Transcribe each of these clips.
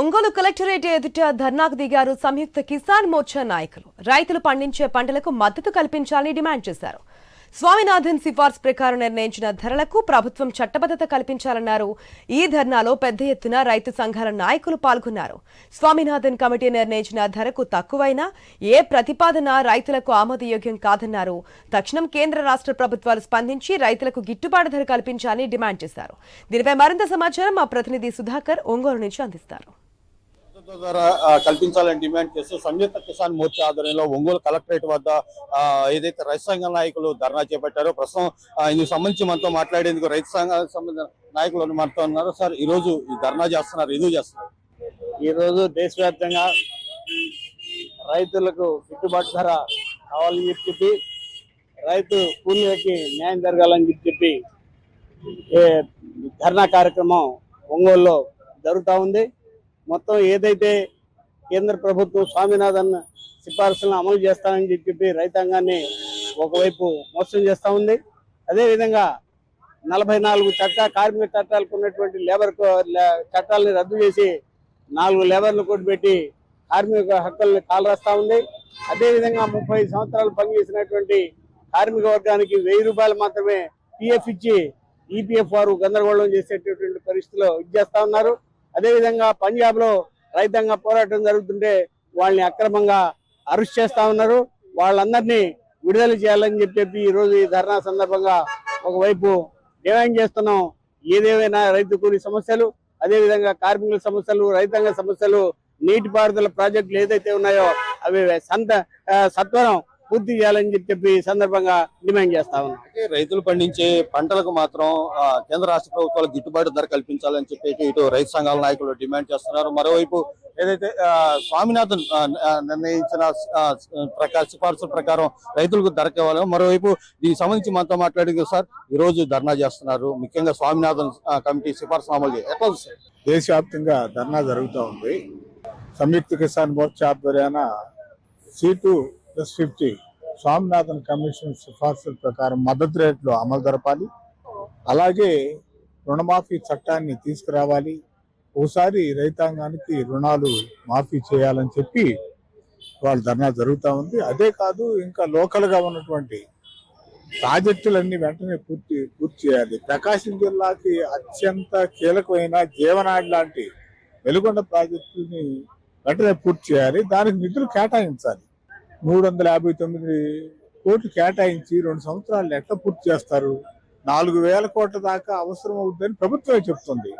Ongole collectorate ఎదుట ధర్నాకు దిగారు సంయుక్త కిసాన్ మోర్చా నాయకులు. రైతులు పండించే పంటలకు మద్దతు కల్పించాలని డిమాండ్ చేశారు. స్వామినాథన్ సిఫార్సు ప్రకారం నిర్ణయించిన ధరలకు ప్రభుత్వం చట్టబద్ధత కల్పించాలన్నారు. ఈ ధర్నాలో పెద్ద ఎత్తున రైతు సంఘాల నాయకులు పాల్గొన్నారు. స్వామినాథన్ కమిటీ నిర్ణయించిన ధరకు తక్కువైనా ఏ ప్రతిపాదన రైతులకు ఆమోదయోగ్యం కాదన్నారు. తక్షణం కేంద్ర రాష్ట్ర ప్రభుత్వాలు స్పందించి రైతులకు గిట్టుబాటు ధర కల్పించాలని డిమాండ్ చేశారు. దీనిపై మరింత సమాచారం మా ప్రతినిధి సుధాకర్ ఒంగోలు నుంచి అందిస్తారు. మద్దతు ధర కల్పించాలని డిమాండ్ చేస్తూ సంయుక్త కిసాన్ మోర్చా ఆధ్వర్యంలో ఒంగోలు కలెక్టరేట్ వద్ద ఏదైతే రైతు సంఘ నాయకులు ధర్నా చేపట్టారో ప్రస్తుతం ఇందుకు సంబంధించి మనతో మాట్లాడేందుకు రైతు సంఘానికి సంబంధించిన నాయకులు మనతో ఉన్నారు. సార్ ఈ రోజు ఈ ధర్నా చేస్తున్నారు ఎందుకు చేస్తున్నారు? ఈరోజు దేశవ్యాప్తంగా రైతులకు గిట్టుబాటు ధర కావాలని చెప్పి రైతు కూలీలకి న్యాయం జరగాలని చెప్పి చెప్పి ఏ ధర్నా కార్యక్రమం ఒంగోలులో జరుగుతూ ఉంది. మొత్తం ఏదైతే కేంద్ర ప్రభుత్వం స్వామినాథన్ సిఫార్సులను అమలు చేస్తానని చెప్పి రైతాంగాన్ని ఒకవైపు మోసం చేస్తూ ఉంది. అదేవిధంగా నలభై నాలుగు చట్ట కార్మిక చట్టాలకు ఉన్నటువంటి లేబర్ లే- చట్టాలని రద్దు చేసి నాలుగు లేబర్లు కొట్టుబెట్టి కార్మిక హక్కుల్ని కాలరాస్తా ఉంది. అదేవిధంగా ముప్పై సంవత్సరాలు పనిచేసినటువంటి కార్మిక వర్గానికి వెయ్యి రూపాయలు మాత్రమే పిఎఫ్ ఇచ్చి ఈపీఎఫ్ వారు గందరగోళం చేసేటటువంటి పరిస్థితిలో ఇచ్చేస్తా ఉన్నారు. అదేవిధంగా పంజాబ్లో రైతాంగ పోరాటం జరుగుతుంటే వాళ్ళని అక్రమంగా అరెస్ట్ చేస్తా ఉన్నారు. వాళ్ళందరినీ విడుదల చేయాలని చెప్పి ఈరోజు ఈ రోజు ఈ ధర్నా సందర్భంగా ఒకవైపు డిమాండ్ చేస్తున్నాం. ఏదేమైనా రైతు కూలి సమస్యలు అదేవిధంగా కార్మికుల సమస్యలు రైతాంగ సమస్యలు నీటిపారుదల ప్రాజెక్టులు ఏదైతే ఉన్నాయో అవి సంత సత్వరం పూర్తి చేయాలని చెప్పి సందర్భంగా డిమాండ్ చేస్తా ఉన్నాం. రైతులు పండించే పంటలకు మాత్రం కేంద్ర రాష్ట్ర ప్రభుత్వాలు గిట్టుబాటు ధర కల్పించాలని చెప్పి ఇటు రైతు సంఘాల నాయకులు డిమాండ్ చేస్తున్నారు. మరోవైపు ఏదైతే స్వామినాథన్ నిర్ణయించిన ప్రకార సిఫార్సుల ప్రకారం రైతులకు ధర ఇవ్వాలి మరోవైపు దీనికి సంబంధించి మనతో మాట్లాడింది సార్ ఈ రోజు ధర్నా చేస్తున్నారు. ముఖ్యంగా స్వామినాథన్ కమిటీ సిఫార్సు అమలు చేయాలి ఎట్లా సార్? దేశవ్యాప్తంగా ధర్నా జరుగుతూ ఉంది. Samyukta Kisan Morcha ఆధ్వర్యాన C two plus fifty. Swaminathan commission సిఫార్సుల ప్రకారం మద్దతు రేట్లు అమలు జరపాలి. అలాగే రుణమాఫీ చట్టాన్ని తీసుకురావాలి. ఓసారి రైతాంగానికి రుణాలు మాఫీ చేయాలని చెప్పి వాళ్ళు ధర్నా జరుగుతూ ఉంది. అదే కాదు ఇంకా లోకల్గా ఉన్నటువంటి ప్రాజెక్టులన్నీ వెంటనే పూర్తి పూర్తి చేయాలి. ప్రకాశం జిల్లాకి అత్యంత కీలకమైన జీవనాడి లాంటి వెలుగొండ ప్రాజెక్టుని వెంటనే పూర్తి చేయాలి. దానికి నిధులు కేటాయించాలి. మూడు వందల యాభై తొమ్మిది కోట్లు కేటాయించి రెండు సంవత్సరాలు ఎట్లా పూర్తి చేస్తారు. నాలుగు వేల కోట్ల దాకా అవసరం అవుతుందని ప్రభుత్వమే చెప్తుంది.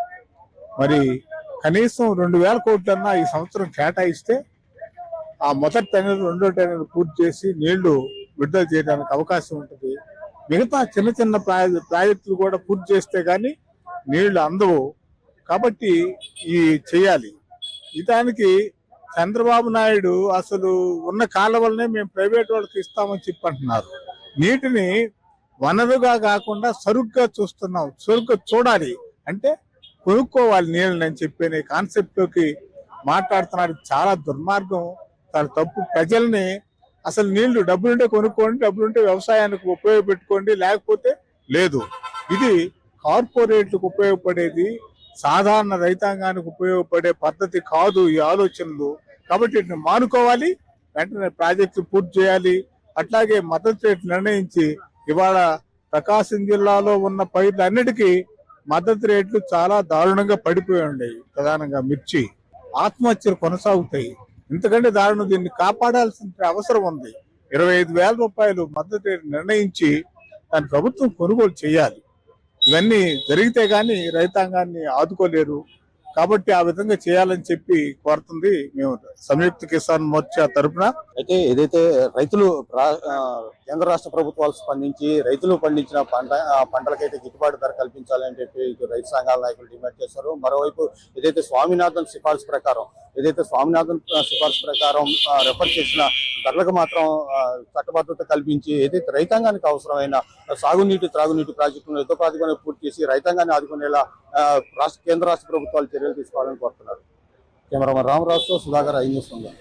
మరి కనీసం రెండు వేల కోట్లన్నా ఈ సంవత్సరం కేటాయిస్తే ఆ మొదటి టెన్నర్ రెండో టెన్నర్ పూర్తి చేసి నీళ్ళు విడుదల చేయడానికి అవకాశం ఉంటుంది. మిగతా చిన్న చిన్న ప్రాజె- ప్రాజెక్టులు కూడా పూర్తి చేస్తే కానీ నీళ్ళు అందవు. కాబట్టి ఈ చేయాలి. ఇదానికి చంద్రబాబు నాయుడు అసలు ఉన్న కాలువలనే మేము ప్రైవేట్ వాళ్ళకి ఇస్తామని చెప్పి అంటున్నారు. నీటిని వనరుగా కాకుండా సరుగ్గా చూస్తున్నాం సరుగ్గా చూడాలి అంటే కొనుక్కోవాలి నీళ్ళని అని చెప్పే కాన్సెప్ట్లోకి మాట్లాడుతున్నారు. చాలా దుర్మార్గం చాలా తప్పు. ప్రజల్ని అసలు నీళ్ళు డబ్బులుంటే కొనుక్కోండి డబ్బులుంటే వ్యవసాయానికి ఉపయోగపెట్టుకోండి లేకపోతే లేదు. ఇది కార్పొరేట్లకు ఉపయోగపడేది సాధారణ రైతాంగానికి ఉపయోగపడే పద్ధతి కాదు ఈ ఆలోచనలు. కాబట్టి వీటిని మానుకోవాలి వెంటనే ప్రాజెక్టు పూర్తి చేయాలి అట్లాగే మద్దతు రేటు నిర్ణయించి ఇవాళ ప్రకాశం జిల్లాలో ఉన్న పైర్లన్నిటికీ మద్దతు రేట్లు చాలా దారుణంగా పడిపోయి ఉండేవి ప్రధానంగా మిర్చి. ఆత్మహత్యలు కొనసాగుతాయి. ఎందుకంటే దారుణం దీన్ని కాపాడాల్సిన అవసరం ఉంది. ఇరవై ఐదు వేల రూపాయలు మద్దతు రేటు నిర్ణయించి దాని ప్రభుత్వం కొనుగోలు చేయాలి. ఇవన్నీ జరిగితే గాని రైతాంగాన్ని ఆదుకోలేరు. కాబట్టి ఆ విధంగా చేయాలని చెప్పి కోరుతుంది మేము సంయుక్త కిసాన్ మోర్చా తరపున. అయితే ఏదైతే రైతులు కేంద్ర రాష్ట్ర ప్రభుత్వాలు స్పందించి రైతులు పండించిన పంట ఆ, పంటలకైతే గిట్టుబాటు ధర కల్పించాలని చెప్పి రైతు సంఘాల నాయకులు డిమాండ్ చేశారు. మరోవైపు ఏదైతే స్వామినాథన్ సిఫార్సు ప్రకారం ఏదైతే స్వామినాథన్ సిఫార్సు ప్రకారం రెఫర్ చేసిన ధరలకు మాత్రం చట్టబద్ధత కల్పించి ఏదైతే రైతాంగానికి అవసరమైన సాగునీటి త్రాగునీటి ప్రాజెక్టులను యుద్ధ ప్రాతిపదికన పూర్తి చేసి రైతాంగాన్ని ఆదుకునేలా రాష్ట్ర కేంద్ర రాష్ట్ర ప్రభుత్వాలు చర్యలు తీసుకోవాలని కోరుతున్నారు. కెమెరామన్ రామరాజుతో సుధాకర్ ఐ న్యూస్ ఉందా